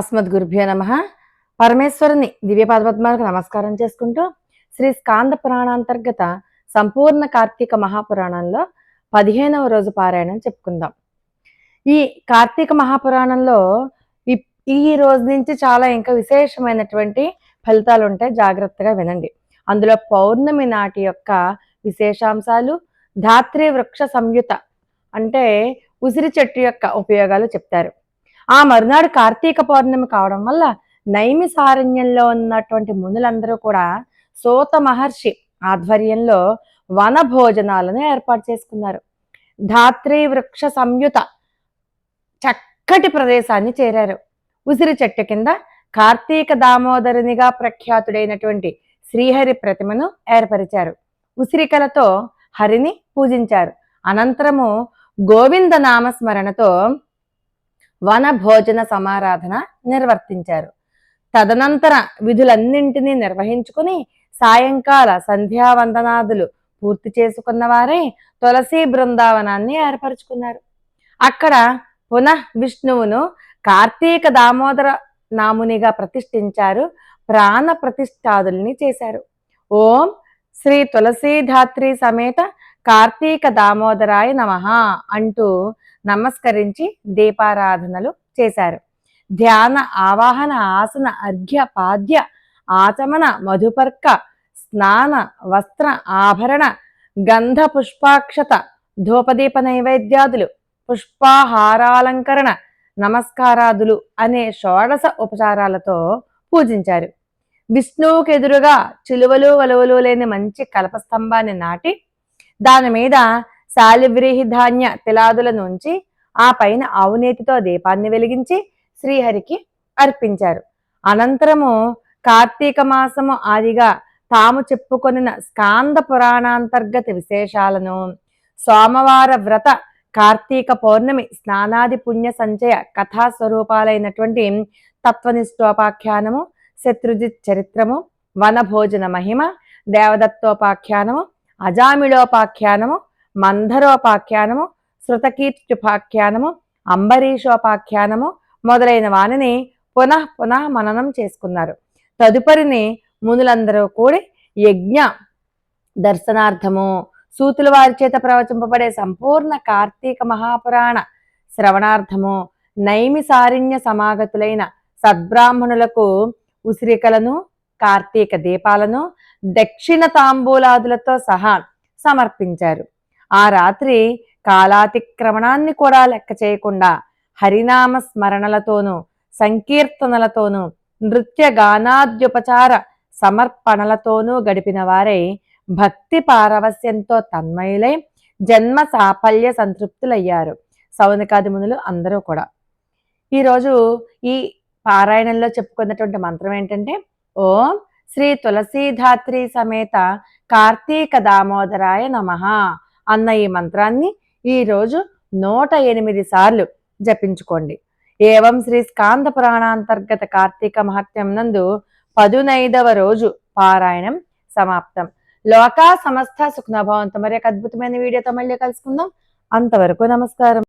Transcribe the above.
అస్మద్గురుభ్యో నమ. పరమేశ్వరుని దివ్యపాదపద్మాలకు నమస్కారం చేసుకుంటూ శ్రీ స్కాంద పురాణాంతర్గత సంపూర్ణ కార్తీక మహాపురాణంలో పదిహేనవ రోజు పారాయణం చెప్పుకుందాం. ఈ కార్తీక మహాపురాణంలో ఈ రోజు నుంచి చాలా ఇంకా విశేషమైనటువంటి ఫలితాలు ఉంటాయి జాగ్రత్తగా వినండి. అందులో పౌర్ణమి నాటి యొక్క విశేషాంశాలు ధాత్రి వృక్ష సంయుత అంటే ఉసిరి చెట్టు యొక్క ఉపయోగాలు చెప్తారు. ఆ మరునాడు కార్తీక పౌర్ణమి కావడం వల్ల నైమి సారణ్యంలో ఉన్నటువంటి మునులందరూ కూడా సోత మహర్షి ఆధ్వర్యంలో వన భోజనాలను ఏర్పాటు చేసుకున్నారు. ధాత్రి వృక్ష సంయుత చక్కటి ప్రదేశాన్ని చేరారు. ఉసిరి చెట్టు కింద కార్తీక దామోదరునిగా ప్రఖ్యాతుడైనటువంటి శ్రీహరి ప్రతిమను ఏర్పరిచారు. ఉసిరికలతో హరిని పూజించారు. అనంతరము గోవింద నామస్మరణతో వన భోజన సమారాధన నిర్వర్తించారు. తదనంతర విధులన్నింటినీ నిర్వహించుకుని సాయంకాల సంధ్యావందనాదులు పూర్తి చేసుకున్న వారే తులసి బృందావనాన్ని ఏర్పరచుకున్నారు. అక్కడ పునః విష్ణువును కార్తీక దామోదర నామునిగా ప్రతిష్ఠించారు ప్రాణ ప్రతిష్టాదుల్ని చేశారు. ఓం శ్రీ తులసీధాత్రి సమేత కార్తీక దామోదరాయ నమ అంటూ నమస్కరించి దీపారాధనలు చేశారు. ధ్యాన ఆవాహన ఆసన అర్ఘ్య పాద్య ఆచమన మధుపర్క స్నాన వస్త్ర ఆభరణ గంధ పుష్పాక్షత ధూపదీప నైవేద్యాదులు పుష్పాహారాలంకరణ నమస్కారాదులు అనే షోడశ ఉపచారాలతో పూజించారు. విష్ణువుకు ఎదురుగా చిలువలు వలువలు లేని మంచి కలపస్తంభాన్ని నాటి దాని మీద శాలివ్రీహి ధాన్య తిలాదుల నుంచి ఆ పైన ఆవునేతితో దీపాన్ని వెలిగించి శ్రీహరికి అర్పించారు. అనంతరము కార్తీక మాసము ఆదిగా తాము చెప్పుకొనిన స్కాంద పురాణాంతర్గత విశేషాలను సోమవార వ్రత కార్తీక పౌర్ణమి స్నానాది పుణ్య సంచయ కథా స్వరూపాలైనటువంటి తత్వనిష్టోపాఖ్యానము శత్రుజిత్ చరిత్రము వనభోజన మహిమ దేవదత్తోపాఖ్యానము అజామిళోపాఖ్యానము మంధరోపాఖ్యానము శృతకీర్త్యుపాఖ్యానము అంబరీషోపాఖ్యానము మొదలైన వాణిని పునః పునః మననం చేసుకున్నారు. తదుపరిని మునులందరూ కూడి యజ్ఞ దర్శనార్థము సూతుల వారి చేత ప్రవచింపబడే సంపూర్ణ కార్తీక మహాపురాణ శ్రవణార్థము నైమిసారిణ్య సమాగతులైన సద్బ్రాహ్మణులకు ఉసిరికలను కార్తీక దీపాలను దక్షిణ తాంబూలాదులతో సహా సమర్పించారు. ఆ రాత్రి కాలాతిక్రమణాన్ని కూడా లెక్క చేయకుండా హరినామ స్మరణలతోనూ సంకీర్తనలతోనూ నృత్య గానాద్యుపచార సమర్పణలతోనూ గడిపిన వారై భక్తి పారవస్యంతో తన్మయులై జన్మ సాఫల్య సంతృప్తులయ్యారు. సౌనికాది మునులు అందరూ కూడా. ఈరోజు ఈ పారాయణంలో చెప్పుకున్నటువంటి మంత్రం ఏంటంటే ఓం శ్రీ తులసీధాత్రి సమేత కార్తీక దామోదరాయ నమ. అన్న ఈ మంత్రాన్ని ఈరోజు నూట ఎనిమిది సార్లు జపించుకోండి. ఏవం శ్రీ స్కాంద పురాణాంతర్గత కార్తీక మహత్యం నందు పదునైదవ రోజు పారాయణం సమాప్తం. లోకా సమస్త సుఖనభావంతో మరి అద్భుతమైన వీడియోతో మళ్ళీ కలుసుకుందాం. అంతవరకు నమస్కారం.